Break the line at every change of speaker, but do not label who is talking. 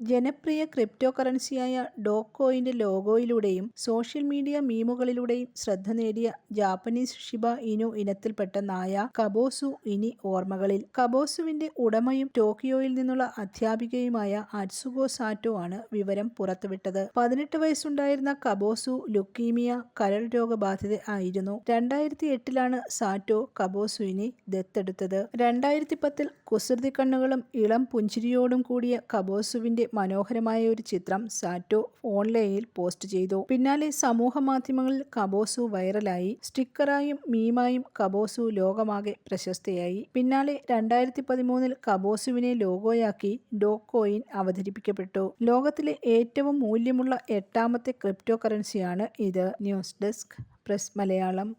ജനപ്രിയ ക്രിപ്റ്റോ കറൻസിയായ ഡോക്കോയിന്റെ ലോഗോയിലൂടെയും സോഷ്യൽ മീഡിയ മീമുകളിലൂടെയും ശ്രദ്ധ നേടിയ ജാപ്പനീസ് ഷിബ ഇനു ഇനത്തിൽപ്പെട്ട നായ കബോസു ഇനി ഓർമ്മകളിൽ. കബോസുവിന്റെ ഉടമയും ടോക്കിയോയിൽ നിന്നുള്ള അധ്യാപികയുമായ അറ്റ്സുഗോ സാറ്റോ ആണ് വിവരം പുറത്തുവിട്ടത്. പതിനെട്ട് വയസ്സുണ്ടായിരുന്ന കബോസു ലുക്കീമിയ, കരൾ രോഗബാധിത ആയിരുന്നു. രണ്ടായിരത്തി എട്ടിലാണ് സാറ്റോ കബോസുവിനെ ദത്തെടുത്തത്. രണ്ടായിരത്തി പത്തിൽ കുസൃതി കണ്ണുകളും ഇളം പുഞ്ചിരിയോടും കൂടിയ കബോസുവിന്റെ മനോഹരമായ ഒരു ചിത്രം സാറ്റോ ഓൺലൈനിൽ പോസ്റ്റ് ചെയ്തു. പിന്നാലെ സമൂഹ മാധ്യമങ്ങളിൽ കബോസു വൈറലായി. സ്റ്റിക്കറായും മീമായും കബോസു ലോകമാകെ പ്രശസ്തയായി. പിന്നാലെ രണ്ടായിരത്തി പതിമൂന്നിൽ കബോസുവിനെ ലോഗോയാക്കി ഡോക്കോയിൻ അവതരിപ്പിക്കപ്പെട്ടു. ലോകത്തിലെ ഏറ്റവും മൂല്യമുള്ള എട്ടാമത്തെ ക്രിപ്റ്റോ കറൻസിയാണ് ഇത്.
News desk press Malayalam